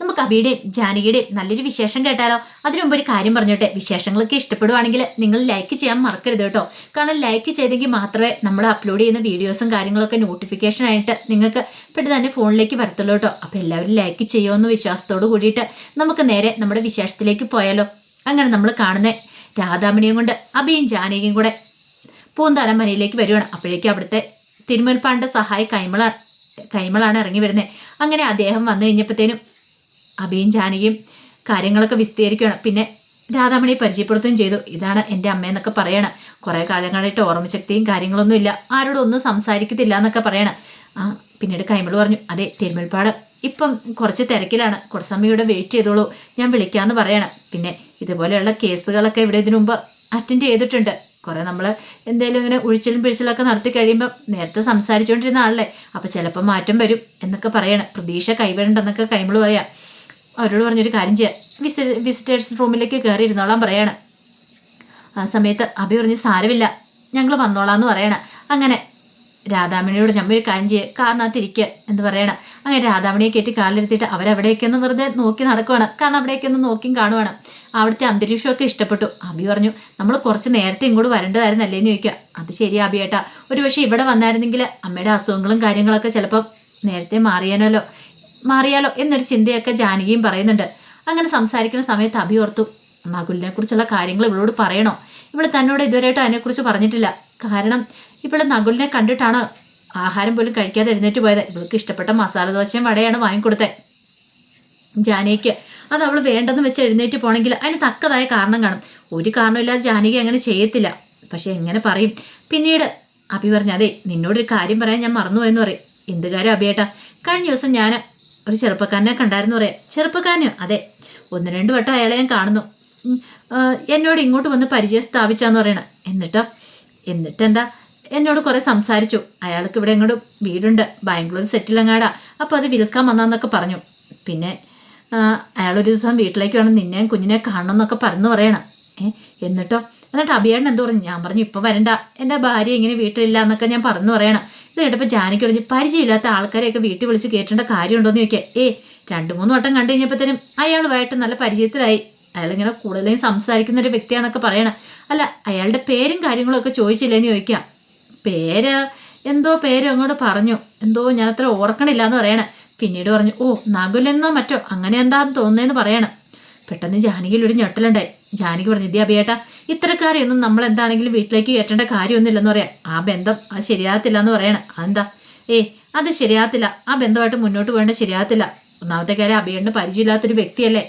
നമുക്ക് അബിയുടെയും ജാനകിയുടെയും നല്ലൊരു വിശേഷം കേട്ടാലോ? അതിനു മുമ്പ് ഒരു കാര്യം പറഞ്ഞോട്ടെ. വിശേഷങ്ങളൊക്കെ ഇഷ്ടപ്പെടുവാണെങ്കിൽ നിങ്ങൾ ലൈക്ക് ചെയ്യാൻ മറക്കരുത് കേട്ടോ. കാരണം ലൈക്ക് ചെയ്തെങ്കിൽ മാത്രമേ നമ്മൾ അപ്ലോഡ് ചെയ്യുന്ന വീഡിയോസും കാര്യങ്ങളൊക്കെ നോട്ടിഫിക്കേഷൻ ആയിട്ട് നിങ്ങൾക്ക് പെട്ടെന്ന് തന്നെ ഫോണിലേക്ക് വരത്തുള്ളൂ കേട്ടോ. അപ്പോൾ എല്ലാവരും ലൈക്ക് ചെയ്യുമെന്ന് വിശ്വാസത്തോട് കൂടിയിട്ട് നമുക്ക് നേരെ നമ്മുടെ വിശേഷത്തിലേക്ക് പോയാലോ. അങ്ങനെ നമ്മൾ കാണുന്ന രാധാമണിയും കൊണ്ട് അബിയും ജാനകിയും കൂടെ പൂന്താനം മനയിലേക്ക് വരികയാണ്. അപ്പോഴേക്കും അവിടുത്തെ തിരുമുൽപ്പാണ്ട സഹായി കൈമള കൈമളാണ് ഇറങ്ങി വരുന്നത് അങ്ങനെ അദ്ദേഹം വന്നു കഴിഞ്ഞപ്പോഴത്തേനും അബിയും ജാനകിയും കാര്യങ്ങളൊക്കെ വിസ്തീരിക്കുകയാണ്. പിന്നെ രാധാമണിയെ പരിചയപ്പെടുത്തുകയും ചെയ്തു. ഇതാണ് എന്റെ അമ്മയെന്നൊക്കെ പറയണം. കുറേ കാലങ്ങളായിട്ട് ഓർമ്മശക്തിയും കാര്യങ്ങളൊന്നും ഇല്ല. ആരോടും ഒന്നും സംസാരിക്കത്തില്ല എന്നൊക്കെ പറയണം. ആ പിന്നീട് കൈമൾ പറഞ്ഞു അതെ തിരുമൽപ്പാട് ഇപ്പം കുറച്ച് തിരക്കിലാണ്. കുറച്ച് സമയം വെയിറ്റ് ചെയ്തോളൂ. ഞാൻ വിളിക്കാമെന്ന് പറയണം. പിന്നെ ഇതുപോലെയുള്ള കേസുകളൊക്കെ ഇവിടെ ഇതിനു മുമ്പ് അറ്റൻഡ് ചെയ്തിട്ടുണ്ട്. കുറേ നമ്മൾ എന്തെങ്കിലും ഇങ്ങനെ ഉഴിച്ചിലും പിഴിച്ചിലൊക്കെ നടത്തി കഴിയുമ്പോൾ നേരത്തെ സംസാരിച്ചുകൊണ്ടിരുന്ന ആളല്ലേ. അപ്പോൾ ചിലപ്പോൾ മാറ്റം വരും എന്നൊക്കെ പറയണം. പ്രതീക്ഷ കൈവിടണ്ടെന്നൊക്കെ കൈമൾ പറയാം. അവരോട് പറഞ്ഞൊരു കാര്യം ചെയ്യാം. വിസി വിസിറ്റേഴ്സ് റൂമിലേക്ക് കയറി ഇരുന്നോളാൻ പറയണം. ആ സമയത്ത് അഭി പറഞ്ഞ് സാരമില്ല ഞങ്ങൾ വന്നോളാം എന്ന് പറയണം. അങ്ങനെ രാധാമണിയോട് നമ്മൾ ഒരു കാര്യം ചെയ്യുക കാറിനകത്തിരിക്കുക എന്ന് പറയണം. അങ്ങനെ രാധാമണിയെ കയറ്റി കാറിലിരുത്തിയിട്ട് അവരവിടേക്കൊന്ന് വെറുതെ നോക്കി നടക്കുവാണ്. കാരണം അവിടേക്കൊന്ന് നോക്കിയും കാണുവാണ്. അവിടുത്തെ അന്തരീക്ഷമൊക്കെ ഇഷ്ടപ്പെട്ടു. അബി പറഞ്ഞു നമ്മൾ കുറച്ച് നേരത്തെ ഇങ്ങോട്ട് വരേണ്ടതായിരുന്നല്ലേ എന്ന് ചോദിക്കുക. അത് ശരി അബിയേട്ടാ ഒരു പക്ഷേ ഇവിടെ വന്നായിരുന്നെങ്കിൽ അമ്മയുടെ അസുഖങ്ങളും കാര്യങ്ങളൊക്കെ ചിലപ്പോൾ നേരത്തെ മാറിയാനല്ലോ. മാറിയാലോ എന്നൊരു ചിന്തയൊക്കെ ജാനകിയും പറയുന്നുണ്ട്. അങ്ങനെ സംസാരിക്കുന്ന സമയത്ത് അഭി ഓർത്തു നകുലിനെ കുറിച്ചുള്ള കാര്യങ്ങൾ ഇവളോട് പറയണോ? ഇവൾ തന്നോട് ഇതുവരെയായിട്ട് അതിനെക്കുറിച്ച് പറഞ്ഞിട്ടില്ല. കാരണം ഇവൾ നകുലിനെ കണ്ടിട്ടാണ് ആഹാരം പോലും കഴിക്കാതെ എഴുന്നേറ്റ് പോയത്. ഇവൾക്ക് ഇഷ്ടപ്പെട്ട മസാല ദോശയും വടയാണ് വാങ്ങിക്കൊടുത്തത് ജാനകിക്ക് അത് അവൾ വേണ്ടെന്ന് വെച്ച് എഴുന്നേറ്റ് പോണെങ്കിൽ അതിന് തക്കതായ കാരണം കാണും. ഒരു കാരണമില്ലാതെ ജാനകി അങ്ങനെ ചെയ്യത്തില്ല. പക്ഷെ എങ്ങനെ പറയും. പിന്നീട് അഭി പറഞ്ഞു അതെ നിന്നോടൊരു കാര്യം പറയാൻ ഞാൻ മറന്നുപോയെന്ന് പറയും. എന്ത് കാര്യം അഭിയേട്ടാ? കഴിഞ്ഞ ദിവസം ഞാൻ ഒരു ചെറുപ്പക്കാരനെ കണ്ടായിരുന്നു പറയാം. ചെറുപ്പക്കാരനോ? അതെ. ഒന്ന് രണ്ട് വട്ടം അയാളെ ഞാൻ കാണുന്നു. എന്നോട് ഇങ്ങോട്ട് വന്ന് പരിചയം സ്ഥാപിച്ചാന്ന് പറയണം. എന്നിട്ടോ? എന്നിട്ടെന്താ? എന്നോട് കുറെ സംസാരിച്ചു. അയാൾക്ക് ഇവിടെ എങ്ങോട്ടും വീടുണ്ട്. ബാംഗ്ലൂർ സെറ്റിലങ്ങാടാ. അപ്പോൾ അത് വിൽക്കാൻ വന്നാന്നൊക്കെ പറഞ്ഞു. പിന്നെ അയാളൊരു ദിവസം വീട്ടിലേക്ക് വേണം നിന്നെയും കുഞ്ഞിനെ കാണണം എന്നൊക്കെ പറഞ്ഞു പറയണം. ഏ എന്നിട്ടോ? എന്നിട്ട് അഭിയേട്ടൻ എന്ത് പറഞ്ഞു? ഞാൻ പറഞ്ഞു ഇപ്പോൾ വരണ്ട. എന്റെ ഭാര്യ ഇങ്ങനെ വീട്ടിലില്ല എന്നൊക്കെ ഞാൻ പറഞ്ഞു പറയണം. ഇത് കേട്ടപ്പോൾ ജാനിക്ക് പറഞ്ഞു പരിചയമില്ലാത്ത ആൾക്കാരെയൊക്കെ വീട്ടിൽ വിളിച്ച് കയറ്റേണ്ട കാര്യമുണ്ടോ എന്ന് ചോദിക്കുക ഏ രണ്ട് മൂന്ന് വട്ടം കണ്ടു കഴിഞ്ഞപ്പോഴത്തേനും അയാളുമായിട്ട് നല്ല പരിചയത്തിലായി. അയാളിങ്ങനെ കൂടുതലും സംസാരിക്കുന്ന ഒരു വ്യക്തിയാണെന്നൊക്കെ പറയണം. അല്ല അയാളുടെ പേരും കാര്യങ്ങളും ഒക്കെ ചോദിച്ചില്ലേന്ന് ചോദിക്കുക പേര്? എന്തോ പേര് അങ്ങോട്ട് പറഞ്ഞു. എന്തോ ഞാൻ അത്ര ഓർക്കണില്ല എന്ന് പറയണം. പിന്നീട് പറഞ്ഞു ഓ നകുലെന്നോ മറ്റോ? അങ്ങനെ എന്താന്ന് തോന്നുന്നതെന്ന് പറയണം. പെട്ടെന്ന് ജാനകിയിൽ ഒരു ഞെട്ടലുണ്ടായി. ജാനകി പറഞ്ഞു ഇതേ അഭിയേട്ടാ ഇത്തരക്കാരെയൊന്നും നമ്മൾ എന്താണെങ്കിലും വീട്ടിലേക്ക് കയറ്റേണ്ട കാര്യമൊന്നുമില്ലെന്ന് പറയാം. ആ ബന്ധം അത് ശരിയാകത്തില്ല എന്ന് പറയണം. അതെന്താ? ഏ അത് ശരിയാകത്തില്ല. ആ ബന്ധമായിട്ട് മുന്നോട്ട് പോകേണ്ട ശരിയാകത്തില്ല. ഒന്നാമത്തെ കാര്യം അഭിയേണ്ട പരിചയമില്ലാത്തൊരു വ്യക്തിയല്ലേ?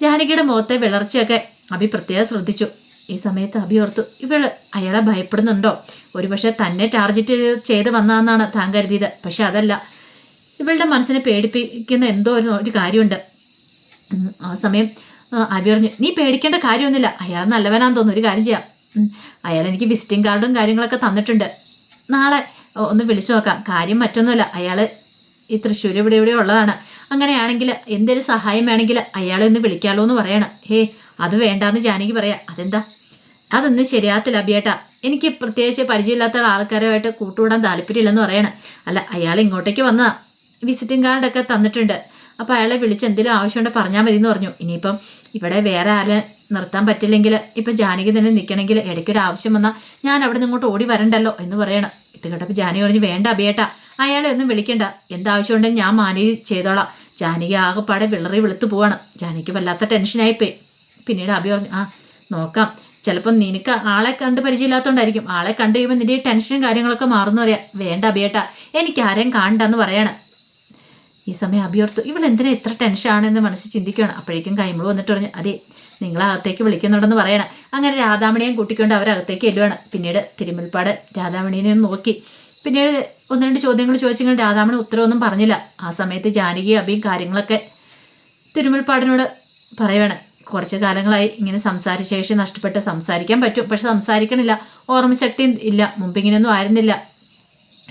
ജാനകിയുടെ മുഖത്തെ വിളർച്ചയൊക്കെ അഭി പ്രത്യേകം ശ്രദ്ധിച്ചു. ഈ സമയത്ത് അഭി ഓർത്തു ഇവൾ അയാളെ ഭയപ്പെടുന്നുണ്ടോ? ഒരുപക്ഷെ തന്നെ ടാർജറ്റ് ചെയ്ത് വന്നതെന്നാണ് താൻ കരുതിയത്. പക്ഷെ അതല്ല ഇവളുടെ മനസ്സിനെ പേടിപ്പിക്കുന്ന എന്തോ ഒരു കാര്യമുണ്ട്. ആ സമയം പറഞ്ഞു നീ പേടിക്കേണ്ട കാര്യമൊന്നുമില്ല. അയാൾ നല്ലവനാന്ന് തോന്നുന്നു. ഒരു കാര്യം ചെയ്യാം. അയാൾ എനിക്ക് വിസിറ്റിംഗ് കാർഡും കാര്യങ്ങളൊക്കെ തന്നിട്ടുണ്ട്. നാളെ ഒന്ന് വിളിച്ചു നോക്കാം. കാര്യം മറ്റൊന്നുമില്ല. അയാൾ ഈ തൃശ്ശൂർ ഇവിടെ ഇവിടെ ഉള്ളതാണ്. അങ്ങനെയാണെങ്കിൽ എന്തെങ്കിലും സഹായം വേണമെങ്കിൽ അയാളെ ഒന്ന് വിളിക്കാമല്ലോ എന്ന് പറയണം. ഹേ അത് വേണ്ടാന്ന് ജാനകി പറയാം. അതെന്താ? അതൊന്നും ശരിയാത്തില്ല അബിയേട്ടാ എനിക്ക് പ്രത്യേകിച്ച് പരിചയമില്ലാത്ത ആൾക്കാരുമായിട്ട് കൂട്ടുകൂടാൻ താല്പര്യമില്ലെന്ന് പറയണം. അല്ല അയാൾ ഇങ്ങോട്ടേക്ക് വന്നതാ. വിസിറ്റിംഗ് കാർഡൊക്കെ തന്നിട്ടുണ്ട്. അപ്പോൾ അയാളെ വിളിച്ച് എന്തെങ്കിലും ആവശ്യമുണ്ട് പറഞ്ഞാൽ മതി എന്ന് പറഞ്ഞു. ഇനിയിപ്പം ഇവിടെ വേറെ ആരെ നിർത്താൻ പറ്റില്ലെങ്കിൽ ഇപ്പം ജാനകി തന്നെ നിൽക്കണമെങ്കിൽ ഇടയ്ക്കൊരു ആവശ്യം വന്നാൽ ഞാൻ അവിടെ നിന്ന് ഇങ്ങോട്ട് ഓടി വരണ്ടല്ലോ എന്ന് പറയണം. ഇത് കേട്ടപ്പോൾ ജാനകി പറഞ്ഞു വേണ്ട അബിയേട്ടാ അയാളെ ഒന്നും വിളിക്കണ്ട. എന്താവശ്യമുണ്ടെങ്കിൽ ഞാൻ മാനേജ് ചെയ്തോളാം. ജാനകി ആകെപ്പാടെ വിളറി വെളുത്ത് പോവാണ്. ജാനകിക്ക് വല്ലാത്ത ടെൻഷനായിപ്പോയി പിന്നീട് അബി പറഞ്ഞു ആ നോക്കാം. ചിലപ്പം നിനക്ക് ആളെ കണ്ട് പരിചയമില്ലാത്തതുകൊണ്ടായിരിക്കും ആളെ കണ്ടു കഴിയുമ്പോൾ നിന്റെ ഈ ടെൻഷനും കാര്യങ്ങളൊക്കെ മാറുന്നു പറയാം. വേണ്ട അബിയേട്ടാ എനിക്ക് ആരെയും കാണണ്ടെന്ന് പറയണം. ഈ സമയം അഭിയോർത്തു ഇവൾ എന്തിനാ ഇത്ര ടെൻഷനാണെന്ന് മനസ്സിൽ ചിന്തിക്കുകയാണ്? അപ്പോഴേക്കും കൈമൾ വന്നിട്ട് പറഞ്ഞു അതെ നിങ്ങളകത്തേക്ക് വിളിക്കുന്നുണ്ടെന്ന് പറയണം. അങ്ങനെ രാധാമണിയെയും കൂട്ടിക്കൊണ്ട് അവരകത്തേക്ക് എല്ലുവാണ് പിന്നീട് തിരുമുൽപ്പാട് രാധാമണിനെ നോക്കി. പിന്നീട് ഒന്ന് രണ്ട് ചോദ്യങ്ങൾ ചോദിച്ചെങ്കിൽ രാധാമണി ഉത്തരവൊന്നും പറഞ്ഞില്ല. ആ സമയത്ത് ജാനകി അബിയും കാര്യങ്ങളൊക്കെ തിരുമുൽപ്പാടിനോട് പറയുവാണ്. കുറച്ച് കാലങ്ങളായി ഇങ്ങനെ സംസാരിച്ച ശേഷി നഷ്ടപ്പെട്ട് സംസാരിക്കാൻ പറ്റും. പക്ഷെ സംസാരിക്കണില്ല. ഓർമ്മശക്തി ഇല്ല. മുമ്പിങ്ങനെയൊന്നും ആയിരുന്നില്ല.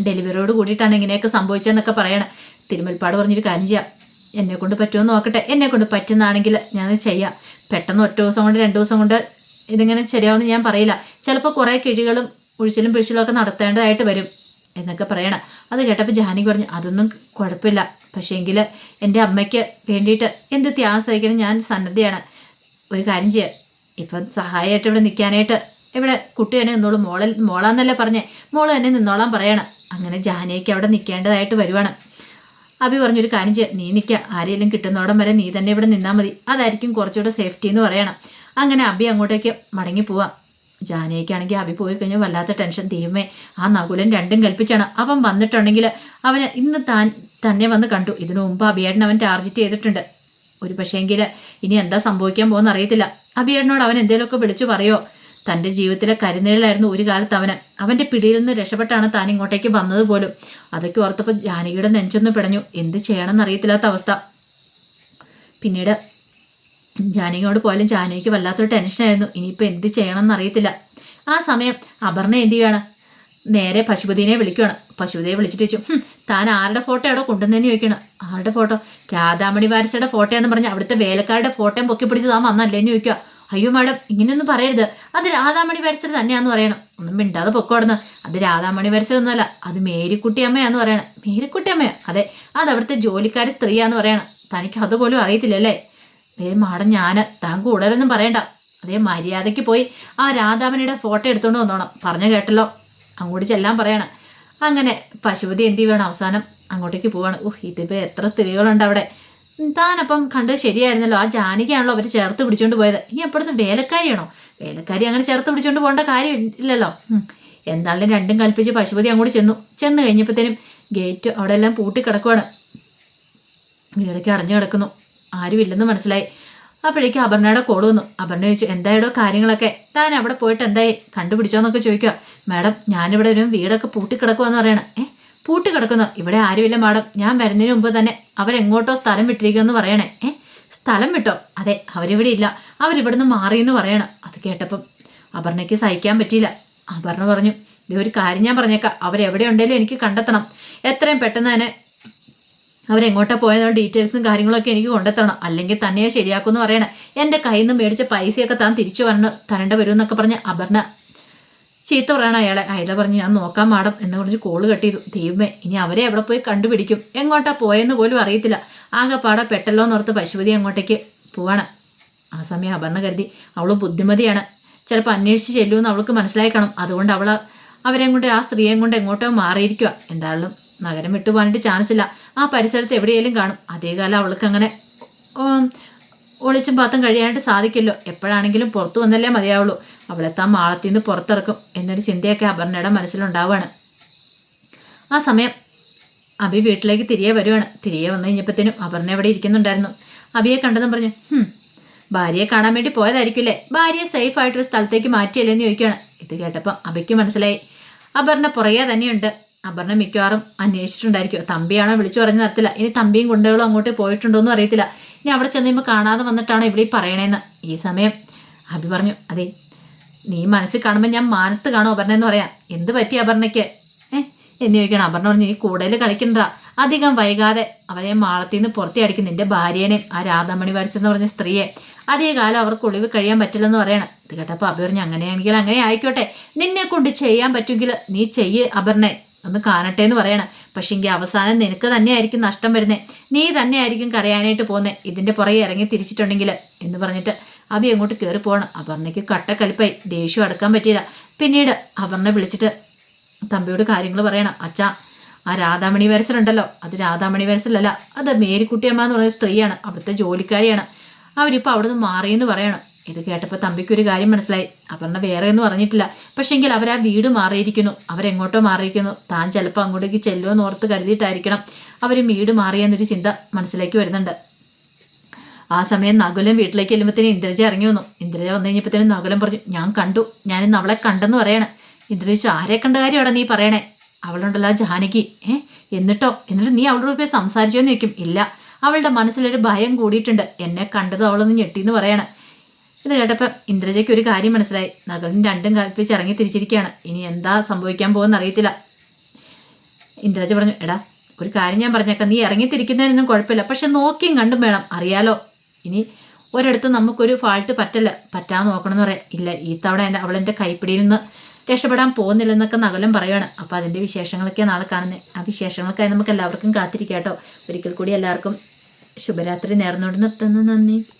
ഡെലിവറിയോട് കൂടിയിട്ടാണ് ഇങ്ങനെയൊക്കെ സംഭവിച്ചതെന്നൊക്കെ പറയണേ. തിരുമൽപ്പാട് പറഞ്ഞൊരു കാര്യം ചെയ്യാം എന്നെ കൊണ്ട് പറ്റുമോ നോക്കട്ടെ. എന്നെ കൊണ്ട് പറ്റുന്നതാണെങ്കിൽ ഞാൻ ചെയ്യാം. പെട്ടെന്ന് ഒറ്റ ദിവസം കൊണ്ട് രണ്ട് ദിവസം കൊണ്ട് ഇതിങ്ങനെ ശരിയാവുമെന്ന് ഞാൻ പറയില്ല. ചിലപ്പോൾ കുറേ കിഴികളും ഒഴിച്ചിലും പിഴിച്ചിലും ഒക്കെ നടത്തേണ്ടതായിട്ട് വരും എന്നൊക്കെ പറയണം. അത് കേട്ടപ്പോൾ ജാനകി പറഞ്ഞു അതൊന്നും കുഴപ്പമില്ല. പക്ഷേങ്കിൽ എന്റെ അമ്മയ്ക്ക് വേണ്ടിയിട്ട് എന്ത് ത്യാഗം സഹിക്കണം ഞാൻ സന്നദ്ധയാണ്. ഒരു കാര്യം ചെയ്യാം. ഇപ്പം സഹായമായിട്ട് ഇവിടെ നിൽക്കാനായിട്ട് ഇവിടെ കുട്ടി തന്നെ നിന്നോളൂ. മോളെ മോളാന്നല്ലേ പറഞ്ഞേ. മോൾ തന്നെ നിന്നോളാൻ പറയണം. അങ്ങനെ ജാനയ്ക്ക് അവിടെ നിൽക്കേണ്ടതായിട്ട് വരുവാണ്. അഭി പറഞ്ഞൊരു കാര്യം നീ നിൽക്കുക ആരെങ്കിലും കിട്ടുന്നോടം വരെ നീ തന്നെ ഇവിടെ നിന്നാൽ മതി. അതായിരിക്കും കുറച്ചുകൂടെ സേഫ്റ്റി എന്ന് പറയണം. അങ്ങനെ അബി അങ്ങോട്ടേക്ക് മടങ്ങി പോവാം. ജാനയ്ക്കാണെങ്കിൽ അബി പോയി കഴിഞ്ഞാൽ വല്ലാത്ത ടെൻഷൻ ദൈവമേ ആ നകുലൻ രണ്ടും കൽപ്പിച്ചാണ്. അവൻ വന്നിട്ടുണ്ടെങ്കിൽ അവന് ഇന്ന് താൻ തന്നെ വന്ന് കണ്ടു. ഇതിനു മുമ്പ് അബിയേട്ടൻ അവൻ ടാർജറ്റ് ചെയ്തിട്ടുണ്ട്. ഒരു പക്ഷേങ്കിൽ ഇനി എന്താ സംഭവിക്കാൻ പോകുന്ന അറിയത്തില്ല അബിയേട്ടനോട് അവൻ എന്തെങ്കിലുമൊക്കെ വിളിച്ചു പറയോ? തന്റെ ജീവിതത്തിലെ കരുന്നേളായിരുന്നു ഒരു കാലത്ത് അവന്. അവന്റെ പിടിയിൽ നിന്ന് രക്ഷപ്പെട്ടാണ് താൻ ഇങ്ങോട്ടേക്ക് വന്നത് പോലും. അതൊക്കെ ഓർത്തപ്പോൾ ജാനകിയുടെ നെഞ്ചൊന്ന് പിടഞ്ഞു. എന്ത് ചെയ്യണമെന്ന് അറിയത്തില്ലാത്ത അവസ്ഥ. പിന്നീട് ജാനകിയോട് പോയാലും ജാനകിക്ക് വല്ലാത്തൊരു ടെൻഷനായിരുന്നു ഇനിയിപ്പോൾ എന്ത് ചെയ്യണമെന്ന് അറിയത്തില്ല. ആ സമയം അപർണ എന്ത് ചെയ്യാണ് നേരെ പശുപതിനെ വിളിക്കുകയാണ് പശുപതിയെ വിളിച്ചിട്ട് വെച്ചു താൻ ആരുടെ ഫോട്ടോ അവിടെ കൊണ്ടുവന്നതെന്ന് ചോദിക്കണം ആരുടെ ഫോട്ടോ രാധാമണി വാരസയുടെ ഫോട്ടോ എന്ന് പറഞ്ഞാൽ അവിടുത്തെ വേലക്കാരുടെ ഫോട്ടോയും പൊക്കി പിടിച്ച് താൻ വന്നല്ലേന്ന് ചോദിക്കുക അയ്യോ മാഡം ഇങ്ങനെയൊന്നും പറയരുത്. അത് രാധാമണി പരിസരം തന്നെയാന്ന് പറയണം. ഒന്നും മിണ്ടാതെ പൊക്കോടുന്നു അത് രാധാമണി വരച്ചതൊന്നുമല്ല അത് മേരിക്കുട്ടി അമ്മയാന്ന് പറയണം. മേരിക്കുട്ടി അമ്മയോ? അതെ. അത് അവിടുത്തെ ജോലിക്കാരി സ്ത്രീയാന്ന് പറയണം. തനിക്ക് അതുപോലും അറിയത്തില്ലല്ലേ? അതേ മാഡം ഞാൻ താൻ കൂടുതലൊന്നും പറയണ്ട. അതേ മര്യാദയ്ക്ക് പോയി ആ രാധാമണിയുടെ ഫോട്ടോ എടുത്തുകൊണ്ട് വന്നോണം. പറഞ്ഞു കേട്ടല്ലോ. അങ്ങോട്ട് ചെല്ലാൻ പറയണം. അങ്ങനെ പശുപതി എന്ത് വേണം അവസാനം അങ്ങോട്ടേക്ക് പോവാണ്. ഓഹ് ഇതിപ്പോൾ എത്ര സ്ത്രീകളുണ്ട് അവിടെ. താനപ്പം കണ്ടത് ശരിയായിരുന്നല്ലോ. ആ ജാനകിയാണല്ലോ അവർ ചേർത്ത് പിടിച്ചുകൊണ്ട് പോയത്. ഇനി അപ്പോഴത്തെ വേലക്കാരിയാണോ? വേലക്കാരി അങ്ങനെ ചേർത്ത് പിടിച്ചുകൊണ്ട് പോകേണ്ട കാര്യം ഇല്ലല്ലോ. എന്താണെങ്കിലും രണ്ടും കൽപ്പിച്ച് പശുപതി അങ്ങോട്ട് ചെന്നു. ചെന്ന് കഴിഞ്ഞപ്പോഴത്തേനും ഗേറ്റ് അവിടെ എല്ലാം പൂട്ടി കിടക്കുവാണ് വീടൊക്കെ അടഞ്ഞു കിടക്കുന്നു. ആരുമില്ലെന്ന് മനസ്സിലായി. അപ്പോഴേക്കും അപർണയുടെ കോൾ വന്നു. അപർണ ചോദിച്ചു എന്തായടോ കാര്യങ്ങളൊക്കെ? താൻ അവിടെ പോയിട്ട് എന്തായി? കണ്ടുപിടിച്ചോന്നൊക്കെ ചോദിക്കുക മാഡം ഞാനിവിടെ ഒരു വീടൊക്കെ പൂട്ടിക്കിടക്കുവാന്ന് പറയണം. ഏ? പൂട്ടിക്കിടക്കുന്നു. ഇവിടെ ആരുമില്ല മാഡം. ഞാൻ വരുന്നതിന് മുമ്പ് തന്നെ അവരെങ്ങോട്ടോ സ്ഥലം വിട്ടിരിക്കുമെന്ന് പറയണേ. ഏ സ്ഥലം വിട്ടോ? അതെ അവരിവിടെ ഇല്ല. അവരിവിടുന്ന് മാറിയെന്ന് പറയണം. അത് കേട്ടപ്പം അപർണയ്ക്ക് സഹിക്കാൻ പറ്റിയില്ല. അപർണ പറഞ്ഞു ഇത് ഒരു കാര്യം ഞാൻ പറഞ്ഞേക്കാം. അവരെവിടെ ഉണ്ടെങ്കിലും എനിക്ക് കണ്ടെത്തണം. എത്രയും പെട്ടെന്ന് തന്നെ അവരെങ്ങോട്ടാണ് പോയതെന്നുള്ള ഡീറ്റെയിൽസും കാര്യങ്ങളൊക്കെ എനിക്ക് കൊണ്ടെത്തണം. അല്ലെങ്കിൽ തന്നെയോ ശരിയാക്കുമെന്ന് പറയണേ. എന്റെ കയ്യിൽ നിന്ന് മേടിച്ച പൈസയൊക്കെ താൻ തിരിച്ചു വരണം. തരേണ്ട വരുമെന്നൊക്കെ പറഞ്ഞ് അപർണ ചീത്ത പറയണ അയാളെ. അയാളെ പറഞ്ഞ് ഞാൻ നോക്കാൻ മാടം എന്ന് പറഞ്ഞ് കോൾ കട്ട് ചെയ്തു. ദൈവമേ ഇനി അവരെ എവിടെ പോയി കണ്ടുപിടിക്കും? എങ്ങോട്ടാ പോയെന്ന് പോലും അറിയത്തില്ല. ആകെപ്പാടെ പെട്ടല്ലോ എന്ന് ഓർത്ത് പശുപതി അങ്ങോട്ടേക്ക് പോവാണ്. ആ സമയം അപർണ കരുതി. അവൾ ബുദ്ധിമതിയാണ്. ചിലപ്പോൾ അന്വേഷിച്ച് ചെല്ലുമെന്ന് അവൾക്ക് മനസ്സിലായി കാണും. അതുകൊണ്ട് അവൾ അവരെ കൊണ്ട് ആ സ്ത്രീയെ കൊണ്ട് എങ്ങോട്ടോ മാറിയിരിക്കുക എന്തായാലും നഗരം വിട്ടു പോകാനായിട്ട് ചാൻസ് ഇല്ല. ആ പരിസരത്ത് എവിടെയെങ്കിലും കാണും. അതേകാലം അവൾക്ക് അങ്ങനെ ഒളിച്ചും പാത്തും കഴിയാനായിട്ട് സാധിക്കില്ലോ. എപ്പോഴാണെങ്കിലും പുറത്തു വന്നല്ലേ മതിയാവുള്ളൂ. അവളെ താൻ മാളത്തിൽ നിന്ന് പുറത്തിറക്കും എന്നൊരു ചിന്തയൊക്കെ അപർണയുടെ മനസ്സിലുണ്ടാവുകയാണ് ആ സമയം അബി വീട്ടിലേക്ക് തിരികെ വരുവാണ്. തിരികെ വന്നു കഴിഞ്ഞപ്പോഴത്തേനും അപർണ എവിടെ ഇരിക്കുന്നുണ്ടായിരുന്നു. അബിയെ കണ്ടതും പറഞ്ഞു "ഹും, ഭാര്യയെ കാണാൻ വേണ്ടി പോയതായിരിക്കില്ലേ? ഭാര്യയെ സേഫ് ആയിട്ടൊരു സ്ഥലത്തേക്ക് മാറ്റിയല്ലേ എന്ന് ചോദിക്കുകയാണ്. ഇത് കേട്ടപ്പോൾ അബിക്ക് മനസ്സിലായി. അപർണ പുറകെ തന്നെയുണ്ട്. അപർണ മിക്കവാറും അന്വേഷിച്ചിട്ടുണ്ടായിരിക്കും. തമ്പിയാണോ വിളിച്ചു പറഞ്ഞു തരത്തില്ല ഇനി തമ്പിയും ഗുണ്ടകളും അങ്ങോട്ട് പോയിട്ടുണ്ടോയെന്നും അറിയത്തില്ല. ഇനി അവിടെ ചെന്ന് കാണാതെ വന്നിട്ടാണ് ഇവിടെ ഈ പറയണേന്ന്. ഈ സമയം അഭി പറഞ്ഞു അതെ നീ മനസ്സിൽ കാണുമ്പോൾ ഞാൻ മാനത്ത് കാണും അപർണ എന്ന് പറയാം. എന്ത് പറ്റി അപർണയ്ക്ക്? ഏഹ് എന്ന് ചോദിക്കണം അപർണ പറഞ്ഞു നീ കൂടുതൽ കളിക്കണ്ട. അധികം വൈകാതെ അവരെ മാളത്തിൽ നിന്ന് പുറത്തിയടിക്കും നിന്റെ ഭാര്യേനെയും ആ രാധാമണി വരച്ചെന്ന് പറഞ്ഞ സ്ത്രീയെ. അതേ കാലം അവർക്ക് ഒളിവ് കഴിയാൻ പറ്റില്ലെന്ന് പറയണം. ഇത് കേട്ടപ്പോൾ അഭി പറഞ്ഞു അങ്ങനെയാണെങ്കിൽ അങ്ങനെ ആയിക്കോട്ടെ. നിന്നെ കൊണ്ട് ചെയ്യാൻ പറ്റുമെങ്കിൽ നീ ചെയ്യ് അപർണെ. ഒന്ന് കാണട്ടെ എന്ന് പറയണം. പക്ഷേങ്കിൽ അവസാനം നിനക്ക് തന്നെയായിരിക്കും നഷ്ടം വരുന്നത് നീ തന്നെയായിരിക്കും കരയാനായിട്ട് പോകുന്നത് ഇതിന്റെ പുറകെ ഇറങ്ങി തിരിച്ചിട്ടുണ്ടെങ്കിൽ എന്ന് പറഞ്ഞിട്ട് അബി അങ്ങോട്ട് കയറി പോകണം അപർണയ്ക്ക് കട്ടക്കലിപ്പായി. ദേഷ്യം അടക്കാൻ പറ്റിയില്ല. പിന്നീട് അപർണ വിളിച്ചിട്ട് തമ്പിയോട് കാര്യങ്ങൾ പറയണം. അച്ഛാ ആ രാധാമണി വരസലുണ്ടല്ലോ അത് രാധാമണി വരസലല്ല. അത് മേരിക്കുട്ടിയമ്മ എന്ന് പറയുന്ന സ്ത്രീയാണ്. അവിടുത്തെ ജോലിക്കാരിയാണ്. അവരിപ്പോൾ അവിടെ നിന്ന് മാറിയെന്ന് പറയണം. ഇത് കേട്ടപ്പോൾ തമ്പിക്ക് ഒരു കാര്യം മനസ്സിലായി. അപർണ വേറെ എന്ന് പറഞ്ഞിട്ടില്ല പക്ഷെങ്കിൽ അവർ ആ വീട് മാറിയിരിക്കുന്നു. അവരെങ്ങോട്ടോ മാറിയിരിക്കുന്നു. താൻ ചിലപ്പോൾ അങ്ങോട്ടേക്ക് ചെല്ലുമെന്ന് ഓർത്ത് കരുതിയിട്ടായിരിക്കണം അവർ വീട് മാറിയെന്നൊരു ചിന്ത മനസ്സിലേക്ക് വരുന്നുണ്ട്. ആ സമയം നകുലം വീട്ടിലേക്ക് ചെല്ലുമ്പോഴത്തേനും ഇന്ദ്രജ ഇറങ്ങി വന്നു. ഇന്ദ്രജ വന്നു കഴിഞ്ഞപ്പോഴത്തേനും നകുലം പറഞ്ഞു ഞാൻ കണ്ടു. ഞാൻ ഇന്ന് അവളെ കണ്ടെന്ന് പറയണേ. ഇന്ദ്രജ ആരെ കണ്ട കാര്യം കാര്യമാണ് നീ പറയണേ? അവളുണ്ടല്ലോ ജാനകി. ഏ? എന്നിട്ടോ? എന്നിട്ട് നീ അവളോട് പോയി സംസാരിച്ചോന്ന് ചോദിക്കും. ഇല്ല. അവളുടെ മനസ്സിലൊരു ഭയം കൂടിയിട്ടുണ്ട്. എന്നെ കണ്ടത് അവളൊന്ന് ഞെട്ടിയെന്ന് പറയണം. ഇത് കേട്ടപ്പോൾ ഇന്ദ്രജയ്ക്ക് ഒരു കാര്യം മനസ്സിലായി. നഗളിന് രണ്ടും കൽപ്പിച്ച് ഇറങ്ങി തിരിച്ചിരിക്കുകയാണ്. ഇനി എന്താ സംഭവിക്കാൻ പോകുമെന്ന് അറിയത്തില്ല. ഇന്ദ്രജ പറഞ്ഞു എടാ ഒരു കാര്യം ഞാൻ പറഞ്ഞേക്കാം. നീ ഇറങ്ങി തിരിക്കുന്നതിനൊന്നും കുഴപ്പമില്ല. പക്ഷെ നോക്കിയും കണ്ടും വേണം. അറിയാലോ ഇനി ഒരിടത്ത് നമുക്കൊരു ഫാൾട്ട് പറ്റല്ല. പറ്റാൻ നോക്കണമെന്ന് പറയാം. ഇല്ല ഈ തവണ എന്റെ അവളെന്റെ കൈപ്പിടിയിൽ നിന്ന് രക്ഷപ്പെടാൻ പോകുന്നില്ലെന്നൊക്കെ നകലം പറയുകയാണ് അപ്പോൾ അതിന്റെ വിശേഷങ്ങളൊക്കെ നാളെ കാണുന്നത് ആ വിശേഷങ്ങളൊക്കെ നമുക്ക് എല്ലാവർക്കും കാത്തിരിക്കാം കേട്ടോ. ഒരിക്കൽ കൂടി എല്ലാവർക്കും ശുഭരാത്രി നേർന്നുകൊണ്ട് നിർത്തുന്നു. നന്ദി.